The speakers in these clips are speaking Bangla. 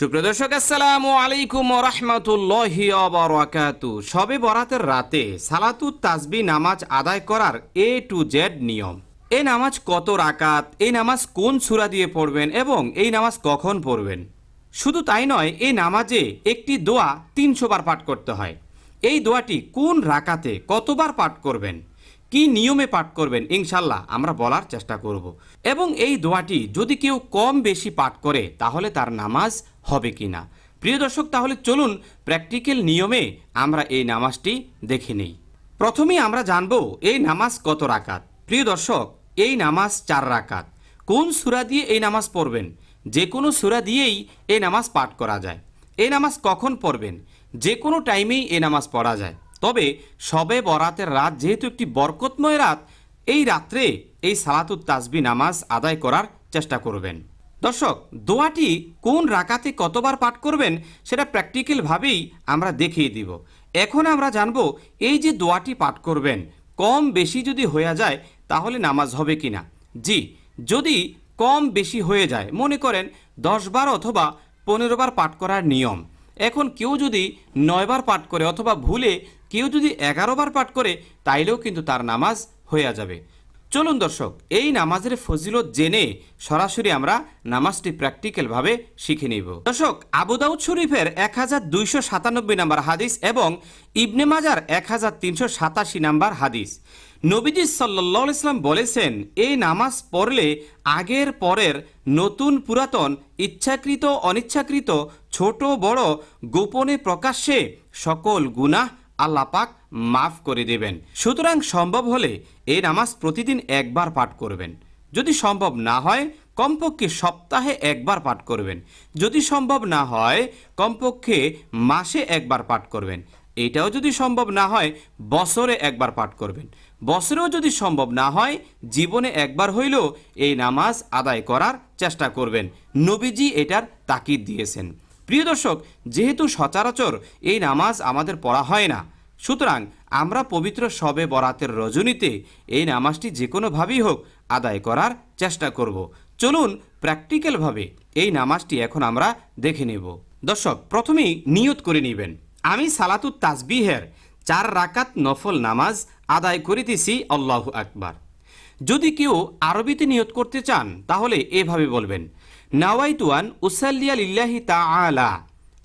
সুপ্রিয় দর্শক, আসসালামু আলাইকুম রহমতুল্লাহি অবরাকাতু সবে বরাতের রাতে সালাতুত তাসবি নামাজ আদায় করার এ টু জেড নিয়ম। এই নামাজ কত রাকাত, এই নামাজ কোন সূরা দিয়ে পড়বেন এবং এই নামাজ কখন পড়বেন? শুধু তাই নয়, এই নামাজে একটি দোয়া তিনশো বার পাঠ করতে হয়। এই দোয়াটি কোন রাকাতে কতবার পাঠ করবেন? কি নিয়মে পাঠ করবেন? ইনশাল্লাহ আমরা বলার চেষ্টা করব। এবং এই দোয়াটি যদি কেউ কম বেশি পাঠ করে, তাহলে তার নামাজ হবে কি না? প্রিয় দর্শক, তাহলে চলুন প্র্যাকটিক্যাল নিয়মে আমরা এই নামাজটি দেখে নেই। প্রথমেই আমরা জানব এই নামাজ কত রাকাত। প্রিয় দর্শক, এই নামাজ চার রাকাত। কোন সূরা দিয়ে এই নামাজ পড়বেন? যে কোনো সূরা দিয়েই এই নামাজ পাঠ করা যায়। এই নামাজ কখন পড়বেন? যে কোনো টাইমেই এই নামাজ পড়া যায়। তবে সবে বরাতের রাত যেহেতু একটি বরকতময় রাত, এই রাত্রে এই সালাতুত তাসবি নামাজ আদায় করার চেষ্টা করবেন। দর্শক, দোয়াটি কোন রাকাতে কতবার পাঠ করবেন সেটা প্র্যাকটিক্যালভাবেই আমরা দেখিয়ে দিব। এখন আমরা জানব এই যে দোয়াটি পাঠ করবেন, কম বেশি যদি হয়ে যায় তাহলে নামাজ হবে কি না জি, যদি কম বেশি হয়ে যায়, মনে করেন দশ বার অথবা পনেরো বার পাঠ করার নিয়ম। এখন কেউ যদি নয়বার পাঠ করে অথবা ভুলে কেউ যদি এগারো বার পাঠ করে, তাইলেও কিন্তু তার নামাজ হয়ে যাবে। চলুন দর্শক, এই নামাজের ফজিলত জেনে সরাসরি আমরা নামাজটি প্র্যাকটিক্যালভাবে শিখে নিব। দর্শক আবুদাউদ শরীফের এক হাজার দুইশো সাতানব্বই নাম্বার হাদিস এবং ইবনে মাজার এক হাজার তিনশো সাতাশি নাম্বার হাদিস। নবীজি সাল্লাহ ইসলাম বলেছেন এই নামাজ পড়লে আগের পরের নতুন পুরাতন, ইচ্ছাকৃত, অনিচ্ছাকৃত, ছোট, বড়, গোপনে প্রকাশ্যে সকল গুনাহ আল্লাহ পাক মাফ করে দেবেন। সুতরাং সম্ভব হলে এই নামাজ প্রতিদিন একবার পাঠ করবেন। যদি সম্ভব না হয়, কমপক্ষে সপ্তাহে একবার পাঠ করবেন। যদি সম্ভব না হয়, কমপক্ষে মাসে একবার পাঠ করবেন। এটাও যদি সম্ভব না হয়, বছরে একবার পাঠ করবেন। বছরেও যদি সম্ভব না হয়, জীবনে একবার হইলেও এই নামাজ আদায় করার চেষ্টা করবেন। নবীজি এটার তাকিদ দিয়েছেন। প্রিয় দর্শক, যেহেতু সচরাচর এই নামাজ আমাদের পড়া হয় না, সুতরাং আমরা পবিত্র শবে বরাতের রজনীতে এই নামাজটি যে কোনোভাবেই হোক আদায় করার চেষ্টা করব। চলুন প্র্যাকটিক্যালভাবে এই নামাজটি এখন আমরা দেখে নেব। দর্শক, প্রথমেই নিয়ত করে নেবেন। আমি সালাতুত তাসবিহের চার রাকাত নফল নামাজ আদায় করিতেছি, আল্লাহ আকবার। যদি কেউ আরবিতে নিয়ত করতে চান, তাহলে এভাবে বলবেন নাওয়াইতুয়ান উসাল্লিয়া লিল্লাহি তাআলা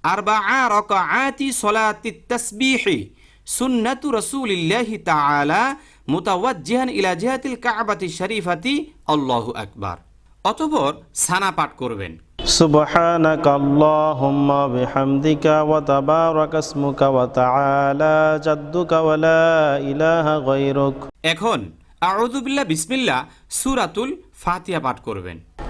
আরবা রাকাআতি সলাতি তাসবিহি সুন্নাতু রাসূলিল্লাহি তাআলা মুতাওয়াজ্জিহান ইলা জিহাতিল কাবাতি শরীফাতি আল্লাহু আকবার অতঃপর সানা পাঠ করবেন سبحانك اللهم بحمدك وتبارك اسمك وتعالى جدك ولا إله غيرك এখন আউযুবিল্লাহ বিসমিল্লাহ সূরাতুল ফাতিহা পাঠ করবেন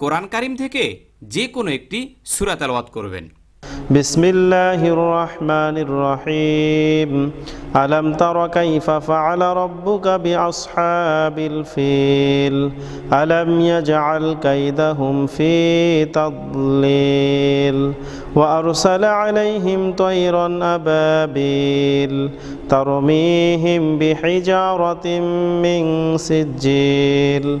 কোরআন কারিম থেকে যে কোনো একটি সূরা তেলাওয়াত করবেন بسم الله الرحمن الرحيم ألم تر كيف فعل ربك بأصحاب الفيل ألم يجعل كيدهم في تضليل وأرسل عليهم طيرا أبابيل ترميهم بحجارة من سجيل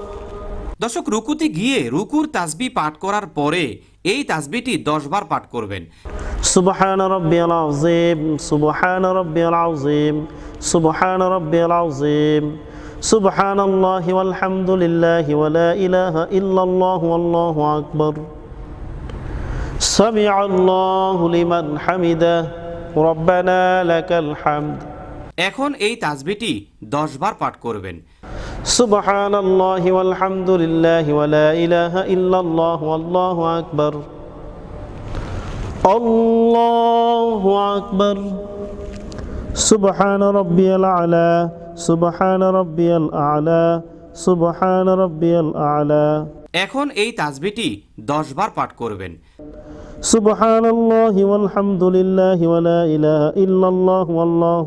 দর্শক রুকুতে গিয়ে রুকুর তাসবি পাঠ করার পরে এই তাসবিটি দশবার পাঠ করবেন। সুবহান রব্বিয়াল আযীম সুবহান রব্বিয়াল আযীম সুবহান রব্বিয়াল আযীম সুবহানাল্লাহি ওয়াল হামদুলিল্লাহি ওয়া লা ইলাহা ইল্লাল্লাহু আল্লাহু আকবার। সামিআল্লাহু লিমান হামিদা রব্বানা লাকাল হামদ। এখন এই তাসবিটি দশবার পাঠ করবেন। سبحان الله والحمد لله ولا إله إلا الله والله أكبر الله أكبر سبحان ربي الأعلى سبحان ربي الأعلى سبحان ربي الأعلى এখন এই তাসবিটি দশ বার পাঠ করবেন سبحان الله والحمد لله ولا إله إلا الله والله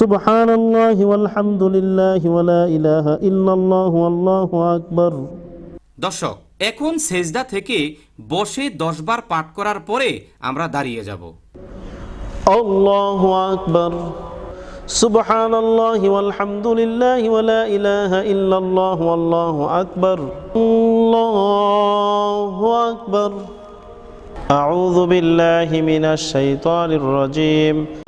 سبحان الله والحمد لله ولا إله إلا الله والله أكبر দর্শক এখন সেজদা থেকে বসে দশ বার পাঠ করার পরে আমরা দাঁড়িয়ে যাব الله أكبر سبحان الله والحمد لله ولا إله إلا الله والله أكبر الله أكبر أعوذ بالله من الشيطان الرجيم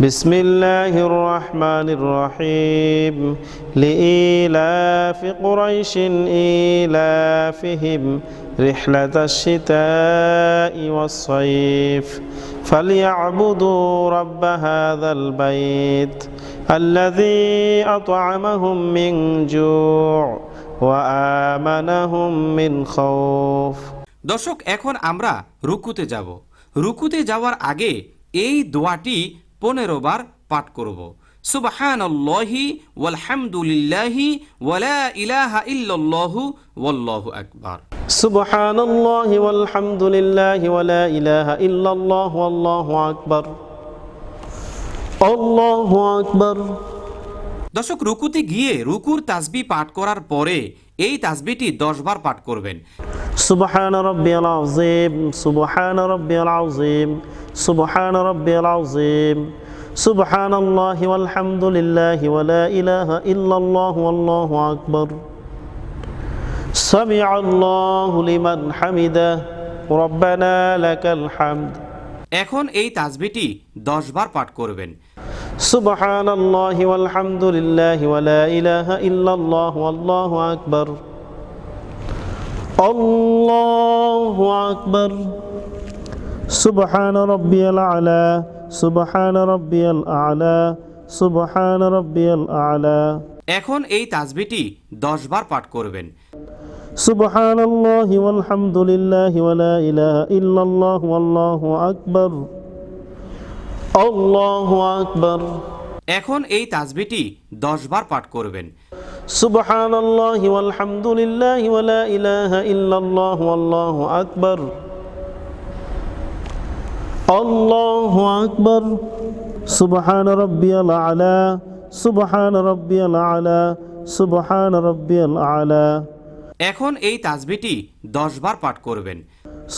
بسم الله الرحمن الرحيم لإيلاف قريش إيلافهم رحلة الشتاء والصيف فليعبدوا رب هذا البيت الذي أطعمهم من جوع وآمنهم من خوف দর্শক এখন আমরা রুকুতে যাব রুকুতে যাওয়ার আগে এই দোয়াটি পনেরো বার পাঠ করব। সুবাহান আল্লাহি ওয়ালহামদুলিল্লাহি ওয়ালা ইলাহা ইল্লাল্লাহু ওয়াল্লাহু আকবার। সুবহান আল্লাহি ওয়ালহামদুলিল্লাহি ওয়ালা ইলাহা ইল্লাল্লাহু আল্লাহু আকবার। আল্লাহু আকবার। দর্শক রুকুতে গিয়ে রুকুর তাসবি পাঠ করার পরে এই তাসবিটি দশবার পাঠ করবেন। سبحان ربي العظيم سبحان ربي العظيم سبحان ربي العظيم سبحان الله والحمد لله ولا إله إلا الله والله أكبر سمع الله لمن حمده ربنا لك الحمد এখন এই তাসবিটি দশ বার পাঠ করবেন سبحان الله والحمد لله ولا إله إلا الله والله أكبر الله أكبر سبحان ربي الأعلى سبحان ربي الأعلى سبحان ربي الأعلى এখন এই তাসবিটি দশ বার পাঠ করবেন سبحان الله والحمد لله ولا إله إلا الله والله أكبر الله أكبر এখন এই তাসবিটি দশ বার পাঠ করবেন سبحان الله والحمد لله ولا إله إلا الله والله أكبر الله أكبر سبحان ربي الأعلى سبحان ربي الأعلى سبحان ربي الأعلى এখন এই তাসবিটি দশ বার পাঠ করবেন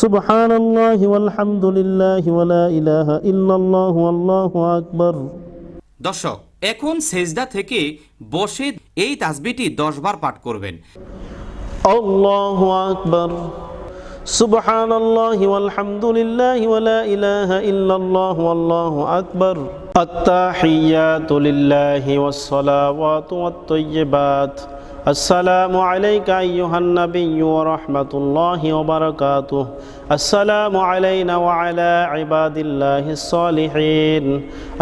سبحان الله والحمد لله ولا إله إلا الله والله أكبر দর্শক এখন সেজদা থেকে বসে এই তাসবিটি দশ বার পাঠ করবেন الله أكبر سبحان الله والحمد لله ولا إله إلا الله والله أكبر التحيات لله والصلوات والطيبات আসসালামু আলাইকা ইউহান নবী ওয়া রাহমাতুল্লাহি ওয়া বারাকাতুহু। আসসালামু আলাইনা ওয়া আলা ইবাদিল্লাহিস সালিহিন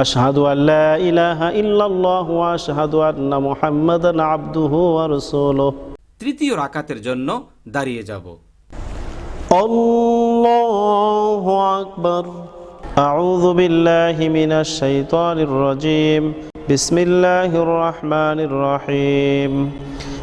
আশহাদু আন লা ইলাহা ইল্লাল্লাহু ওয়া আশহাদু আন্না মুহাম্মাদান আবদুহু ওয়া রাসূলুহু। তৃতীয় রাকাতের জন্য দাঁড়িয়ে যাব। আল্লাহু আকবার। আউযু বিল্লাহি মিনাশ শাইতানির রাজীম। বিসমিল্লাহির রহমানির রহিম।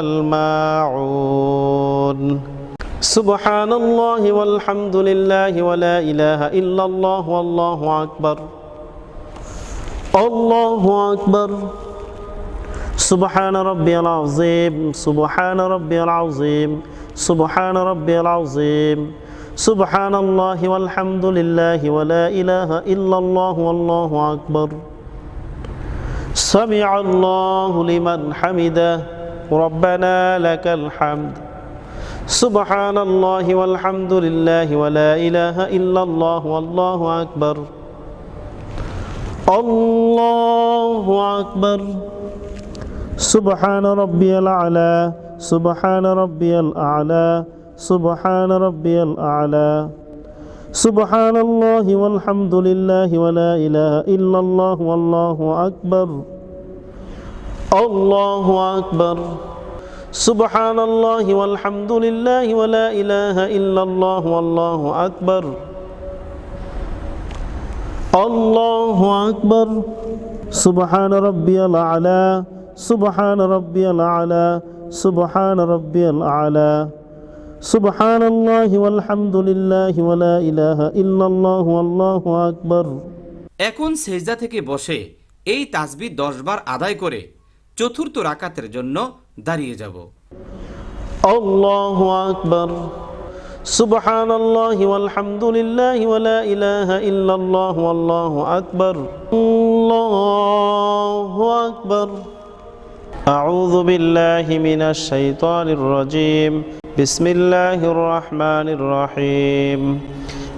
الماعون. سبحان الله والحمد لله ولا إله إلا الله والله أكبر. الله أكبر. سبحان ربي العظيم سبحان ربي العظيم سبحان ربي العظيم. سبحان الله والحمد لله ولا إله إلا الله والله أكبر. سمع الله لمن حمده. ربنا لك الحمد. سبحان الله والحمد لله ولا إله إلا الله والله أكبر. الله أكبر. سبحان ربي الأعلى سبحان ربي الأعلى سبحان ربي الأعلى. سبحان الله والحمد لله ولا إله إلا الله والله أكبر. الله أكبر سبحان الله والحمد لله ولا إله إلا الله والله أكبر الله أكبر سبحان ربي الأعلى سبحان ربي الأعلى سبحان ربي الأعلى سبحان الله والحمد لله ولا إله إلا الله والله أكبر এখন সেজদা থেকে বসে এই তাসবি দশ বার আদায় করে চতুর্থ রাকাতের জন্য দাঁড়িয়ে যাব الله أكبر سبحان الله والحمد لله ولا إله إلا الله والله أكبر الله أكبر أعوذ بالله من الشيطان الرجيم بسم الله الرحمن الرحيم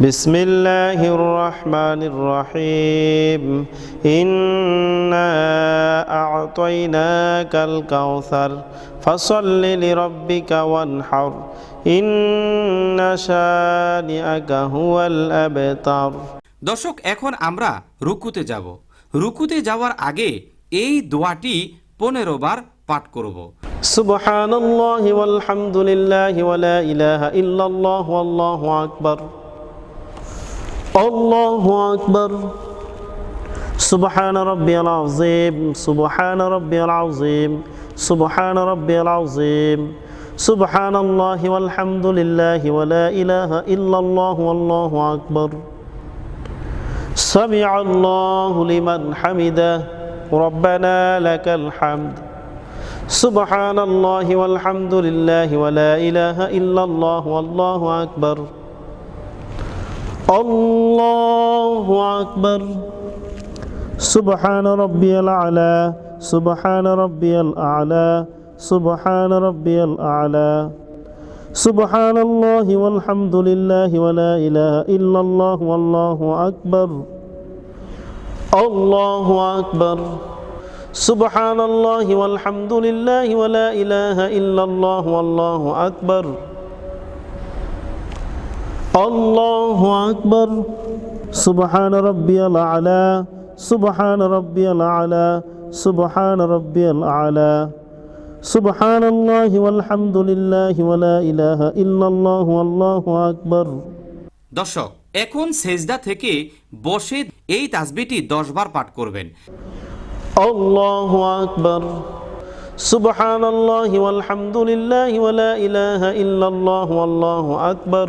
بسم الله الرحمن الرحيم إنا أعطيناك الكوثر فصل لربك وانحر إن شانئك هو الأبتر দর্শক এখন আমরা রুকুতে যাব রুকুতে যাওয়ার আগে এই দোয়াটি পনেরো বার পাঠ করব سبحان الله والحمد لله ولا إله إلا الله والله أكبر الله أكبر. سبحان ربي العظيم سبحان ربي العظيم سبحان ربي العظيم. سبحان الله والحمد لله ولا إله إلا الله والله أكبر. سمع الله لمن حمده. ربنا لك الحمد. سبحان الله والحمد لله ولا إله إلا الله والله أكبر. الله أكبر سبحان ربي الأعلى سبحان ربي الأعلى سبحان ربي الأعلى سبحان الله والحمد لله ولا إله إلا الله والله أكبر الله أكبر سبحان الله والحمد لله ولا إله إلا الله والله أكبر الله أكبر سبحان ربي الأعلى سبحان ربي الأعلى سبحان ربي الأعلى سبحان الله والحمد لله ولا إله إلا الله والله أكبر দর্শক এখন সেজদা থেকে বসে এই তাসবিটি দশ বার পাঠ করবেন الله أكبر سبحان الله والحمد لله ولا إله إلا الله والله أكبر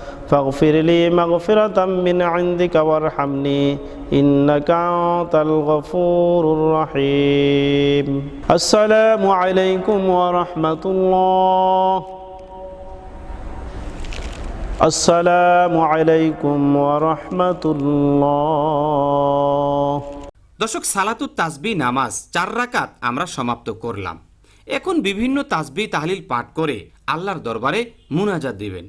فاغفر لي مغفرة من عندك وارحمني إنك أنت الغفور الرحيم السلام عليكم ورحمة الله السلام عليكم ورحمة الله দর্শক সালাতুত তাসবি নামাজ চার রাকাত আমরা সমাপ্ত করলাম এখন বিভিন্ন তাসবি তাহলিল পাঠ করে আল্লাহর দরবারে মুনাজাত দিবেন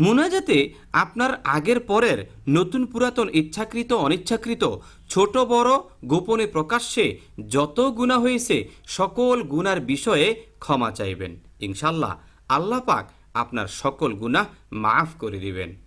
মুনাজাতে আপনার আগের পরের নতুন পুরাতন ইচ্ছাকৃত, অনিচ্ছাকৃত, ছোট, বড়, গোপনে প্রকাশ্যে যত গুণা হয়েছে সকল গুনার বিষয়ে ক্ষমা চাইবেন। ইনশাল্লাহ আল্লাহ পাক আপনার সকল গুণা মাফ করে দিবেন।